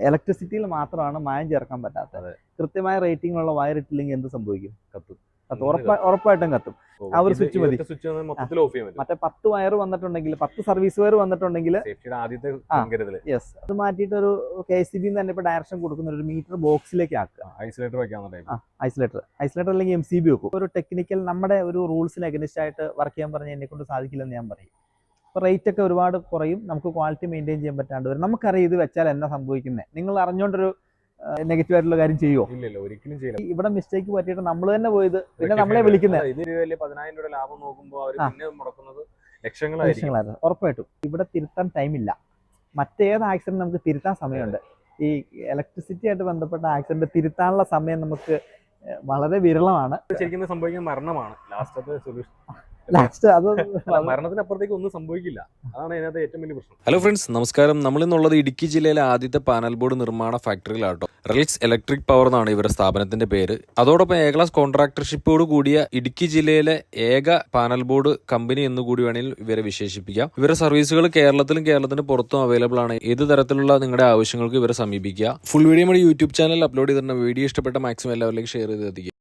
ഇലക്ട്രിസിറ്റിയിൽ മാത്രമാണ് മായം ചേർക്കാൻ പറ്റാത്തത്. കൃത്യമായ റേറ്റിംഗിലുള്ള വയർ ഇട്ടില്ലെങ്കിൽ എന്ത് സംഭവിക്കും? കത്തും. കത്തും ഉറപ്പാ- ഉറപ്പായിട്ടും കത്തും. ആ ഒരു സ്വിച്ച് മതി. മറ്റേ പത്ത് വയർ വന്നിട്ടുണ്ടെങ്കിൽ പത്ത് സർവീസ് വയർ വന്നിട്ടുണ്ടെങ്കിൽ. യെസ് അത് മാറ്റിയിട്ട് ഒരു കെ സി ബി തന്നെ ഇപ്പൊ ഡയറക്ഷൻ കൊടുക്കുന്ന ഒരു മീറ്റർ ബോക്സിലേക്ക് ആക്കുക ഐസൊലേറ്റർ ഐസൊലേറ്റർ ഐസൊലേറ്റർ അല്ലെങ്കിൽ എം സി ബി വെക്കും. ഒരു ടെക്നിക്കൽ നമ്മുടെ ഒരു റൂൾസിന് അഗനിസ്റ്റ് ആയിട്ട് വർക്ക് ചെയ്യാൻ പറഞ്ഞാൽ എന്നെ കൊണ്ട് സാധിക്കില്ലെന്ന് ഞാൻ പറയും. റേറ്റ് ഒക്കെ ഒരുപാട് കുറയും. നമുക്ക് ക്വാളിറ്റി മെയിന്റെയിൻ ചെയ്യാൻ പറ്റാണ്ട് വരും. നമുക്കറിയാം ഇത് വെച്ചാൽ എന്നാ സംഭവിക്കുന്നത് നിങ്ങൾ അറിഞ്ഞുകൊണ്ടൊരു നെഗറ്റീവ് ആയിട്ടുള്ള കാര്യം ചെയ്യുമോ ഇല്ല ഇല്ല ഒരിക്കലും ചെയ്യില്ല. ഇവിടെ മിസ്റ്റേക്ക് പറ്റിയിട്ട് നമ്മൾ തന്നെ പോയത് പിന്നെ നമ്മളെ വിളിക്കുന്നത് ഇത് വലിയ പതിനായിരം രൂപ ലാഭം നോക്കുമ്പോൾ അവർ. പിന്നെ മുടക്കുന്നത് ലക്ഷങ്ങളായിരുന്നു ഉറപ്പായിട്ടും. ഇവിടെ തിരുത്താൻ ടൈമില്ല മറ്റേത് ആക്സിഡന്റ് നമുക്ക് തിരുത്താൻ സമയമുണ്ട്. ഈ ഇലക്ട്രിസിറ്റി ആയിട്ട് ബന്ധപ്പെട്ട ആക്സിഡന്റ് തിരുത്താനുള്ള സമയം നമുക്ക് വളരെ വിരളമാണ്. ശരിക്കും സംഭവിക്കുന്ന മരണമാണ്. ലാസ്റ്റത്തെ സൊല്യൂഷൻ ലാസ്റ്റ് അത് മരണത്തിനപ്പുറത്തേക്ക് ഒന്നും സംഭവിക്കില്ല. അതാണ് അതിനകത്ത് ഏറ്റവും വലിയ പ്രശ്നം. ഹലോ ഫ്രണ്ട്സ് നമസ്കാരം. നമ്മൾ ഇന്നുള്ളത് ഇടുക്കി ജില്ലയിലെ ആദ്യത്തെ പാനൽ ബോർഡ് നിർമ്മാണ ഫാക്ടറിയിലാട്ടോ റിലിക്സ് ഇലക്ട്രിക് പവർ എന്നാണ് ഇവരുടെ സ്ഥാപനത്തിന്റെ പേര്. അതോടൊപ്പം എ ക്ലാസ് കോൺട്രാക്ടർഷിപ്പോട് കൂടിയ ഇടുക്കി ജില്ലയിലെ ഏക പാനൽ ബോർഡ് കമ്പനി എന്ന് കൂടി വേണമെങ്കിൽ ഇവരെ വിശേഷിപ്പിക്കാം. ഇവരുടെ സർവീസുകൾ കേരളത്തിലും കേരളത്തിന് പുറത്തും അവൈലബിൾ ആണ്. ഏത് തരത്തിലുള്ള നിങ്ങളുടെ ആവശ്യങ്ങൾക്ക് ഇവരെ സമീപിക്കുക. ഫുൾ വീഡിയോ നമ്മുടെ യൂട്യൂബ് ചാനൽ അപ്ലോഡ് ചെയ്തിട്ടുണ്ട് വീഡിയോ ഇഷ്ടപ്പെട്ട മാക്സിമം എല്ലാവരിലേക്ക് ഷെയർ ചെയ്ത് എത്തിക്കുക.